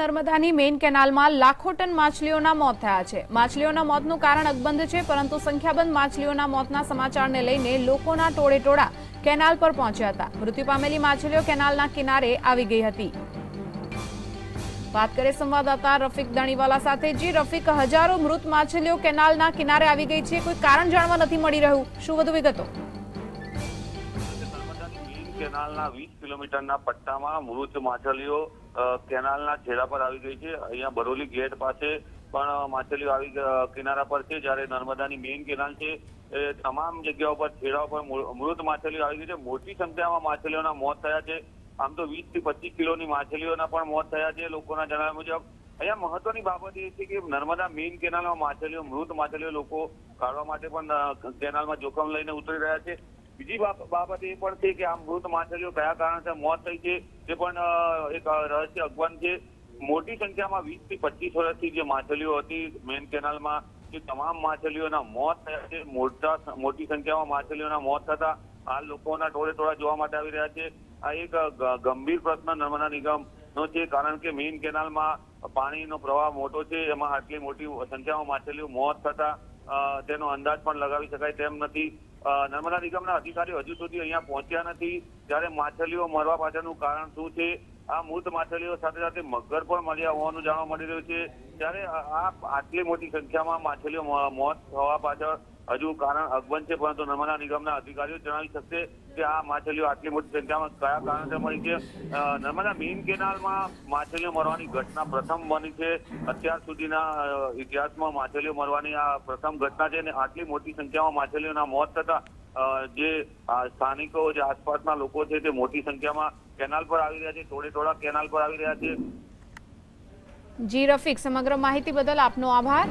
નર્મદાની મેઇન કેનાલમાં લાખો ટન માછલીઓના મોત થયા છે. માછલીઓના મોતનું કારણ અકબંધ છે, પરંતુ સંખ્યાબંધ માછલીઓના મોતના સમાચારને લઈને લોકોના ટોળે ટોળા કેનાલ પર પહોંચ્યા હતા. મૃત્યુ પામેલી માછલીઓ કેનાલના કિનારે આવી ગઈ હતી. વાત કરીએ સંવાદદાતા રફીક દાણીવાલા સાથે. જી રફીક, હજારો મૃત માછલીઓ કેનાલના કિનારે આવી ગઈ છે. કોઈ કારણ જાણવા નથી મળી રહ્યું. શું વધુ વિગતો? કેનાલના વીસ કિલોમીટરના પટ્ટામાં મૃત માછલીઓ કેનાલના છેડા પર આવી ગઈ છે. અહીંયા બરોલી ગેટ પાસે પણ માછલીઓ આવી કિનારા પર છે. જ્યારે નર્મદાની મેઇન કેનાલ છે, એ તમામ જગ્યાઓ પર છેડા પર મૃત માછલીઓ આવી ગઈ છે. મોટી સંખ્યામાં માછલીઓના મોત થયા છે. આમ તો વીસથી પચીસ કિલોની માછલીઓના પણ મોત થયા છે લોકોના જણાવ્યા મુજબ. અહીંયા મહત્વની બાબત એ છે કે નર્મદા મેઇન કેનાલમાં માછલીઓ, મૃત માછલીઓ લોકો કાઢવા માટે પણ કેનાલમાં જોખમ લઈને ઉતરી રહ્યા છે. બીજી બાબ- બાબત એ પણ છે કે આ મૃત માછલીઓ કયા કારણસર મોત થઈ છે. તે પણ એક રહસ્ય અગવન છે. મોટી સંખ્યામાં વીસથી પચીસ વર્ષથી જે માછલીઓ હતી મેઇન કેનાલમાં તે તમામ માછલીઓના મોત થયા છે. મોટા મોટી સંખ્યામાં માછલીઓના મોત થતા હાલ લોકોના ટોળે ટોળા જોવા માટે આવી રહ્યા છે. આ એક ગંભીર પ્રશ્ન નર્મદા નિગમ નો છે, કારણ કે મેઇન કેનાલમાં પાણીનો પ્રવાહ મોટો છે. એમાં આટલી મોટી સંખ્યામાં માછલીઓ મોત થતા તેનો અંદાજ પણ લગાવી શકાય તેમ નથી. નર્મદા નિગમના અધિકારીઓ હજુ સુધી અહીંયા પહોંચ્યા નથી. જ્યારે માછલીઓ મરવા પાછળનું કારણ શું છે, આ મૃત માછલીઓ સાથે સાથે મગર પણ મળ્યા હોવાનું જાણવા મળી રહ્યું છે. ત્યારે આ આટલી મોટી સંખ્યામાં માછલીઓ મોત થવા પાછળ હજુ કારણ અગવન છે, પરંતુ નર્મદા નિગમના અધિકારીઓ જણાવી શકશે કે આ માછલીઓ આટલી મોટી સંખ્યામાં કયા કારણસર મળી છે. નર્મદા મેઇન કેનાલમાં માછલીઓ મરવાની ઘટના પ્રથમ બની છે. અત્યાર સુધીના ઇતિહાસમાં માછલીઓ મરવાની આ પ્રથમ ઘટના છે અને આટલી મોટી સંખ્યામાં માછલીઓના મોત થતા જે સ્થાનિકો જે આસપાસના લોકો છે તે મોટી સંખ્યામાં કેનાલ પર આવી રહ્યા છે થોડે થોડા કેનાલ પર આવી રહ્યા છે. જી, રફીક, સમગ્ર માહિતી બદલ આપનો આભાર.